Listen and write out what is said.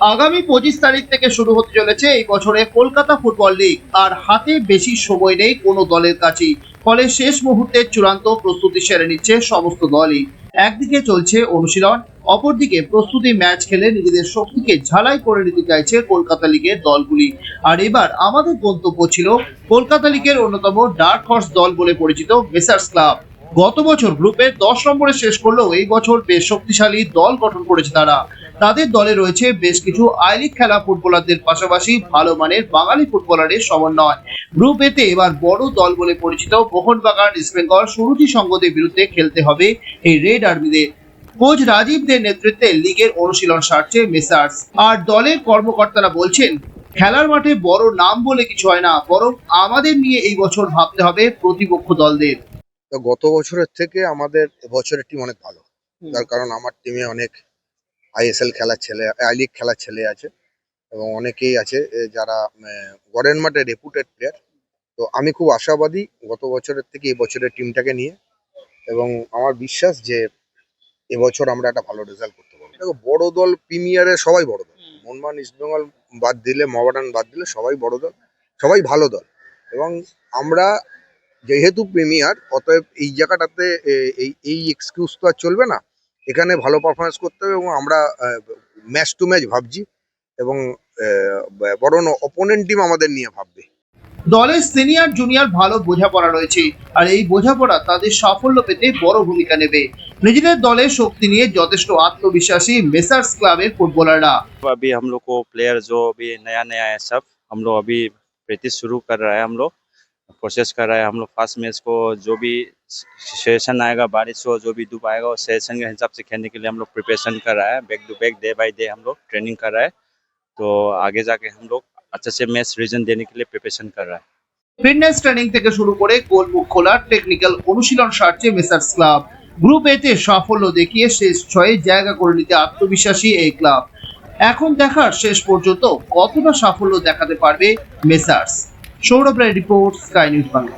আগামী পঁচিশ তারিখ থেকে শুরু হতে চলেছে এই বছরে কলকাতা ফুটবল লিগ। আর হাতে বেশি সময় নেই কোনো দলের কাছেই। ফলে শেষ মুহূর্তে চূড়ান্ত প্রস্তুতি সেরে নিচ্ছে সমস্ত দলই। একদিকে চলছে অনুশীলন, অপরদিকে প্রস্তুতি ম্যাচ খেলে নিজেদের শক্তিকে ঝালাই করে নিতে চাইছে কলকাতা লিগের দলগুলি। আর এবার আমাদের গন্তব্য ছিল কলকাতা লিগের অন্যতম ডার্ক হর্স দল বলে পরিচিত মেসার্স ক্লাব। গত বছর গ্রুপের দশ নম্বরে শেষ করলেও এই বছর বেশ শক্তিশালী দল গঠন করেছে তারা। তাদের দলে রয়েছে বেশ কিছু আই লিগ খেলা ফুটবলারদের পাশাপাশি ভালো মানের বাঙালি ফুটবলারের সমন্বয়। গ্রুপ এতে এবার বড় দল বলে পরিচিত মোহনবাগান ইস্ট বেঙ্গল সুরুচি সংঘদের বিরুদ্ধে খেলতে হবে এই রেড আর্মিদের কোচ রাজীবদের নেতৃত্বে লিগের অনুশীলন সারছে মেসার্স আর দলের কর্মকর্তারা বলছেন খেলার মাঠে বড় নাম বলে কিছু হয় না বরং আমাদের নিয়ে এই বছর ভাবতে হবে প্রতিপক্ষ দলদের। গত বছরের থেকে আমাদের বছরের টিম অনেক ভালো। তার কারণ আমার টিমে অনেক আইএসএল খেলার ছেলে আই লিগ খেলার ছেলে আছে এবং অনেকেই আছে যারা গড়ের মাঠে রেপুটেড প্লেয়ার তো আমি খুব আশাবাদী গত বছরের থেকে এই বছরের টিমটাকে নিয়ে এবং আমার বিশ্বাস যে এবছর আমরা একটা ভালো রেজাল্ট করতে পারব। দেখো বড় দল প্রিমিয়ারে সবাই বড় দল। মনমান ইস্টবেঙ্গল বাদ দিলে মহাবাডান বাদ দিলে সবাই বড় দল সবাই ভালো দল। এবং আমরা যেহেতু প্রিমিয়ার অতএব এই জায়গাটাতে এই এই এক্সকিউজ তো আর চলবে না। এখানে ভালো পারফরমেন্স করতে হবে এবং আমরা ম্যাচ টু ম্যাচ ভাবছি এবং আহ, বরং অপোনেন্ট টিম আমাদের নিয়ে ভাববে দলের সিনিয়র জুনিয়র ভালো বোঝাপড়া রয়েছে আর এই বোঝাপড়া তাদের সাফল্য পেতে বড় ভূমিকা নেবে নিজেদের দলের শক্তি নিয়ে যথেষ্ট আত্মবিশ্বাসী মেসার্স ক্লাবের ফুটবলাররা अभी हम लोग को प्लेयर जो अभी नया नया है सब हम लोग अभी प्रैक्टिस शुरू कर रहे हैं हम लोग प्रोसेस कर रहे हैं हम लोग फर्स्ट मैच को जो भी सेशन आएगा बारिश हो जो भी धूप आएगा वो सेशन के हिसाब से खेलने के लिए हम लोग प्रिपरेशन कर रहा है back to back day by day हम लोग ट्रेनिंग कर रहा है तो आगे जाके हम लोग अच्छे से मैच रीजन देने के लिए प्रिपरेशन कर रहा है ফিটনেস ট্রেনিং থেকে শুরু করে গোলমুখ খোলার টেকনিক্যাল অনুশীলন সারছে মেসার্স ক্লাব গ্রুপ এতে সাফল্য দেখিয়ে শেষ ছয়ে জায়গা করে নিতে আত্মবিশ্বাসী এই ক্লাব এখন দেখার শেষ পর্যন্ত কতটা সাফল্য দেখাতে পারবে messrs Sourav Roy report Sky News Bangla.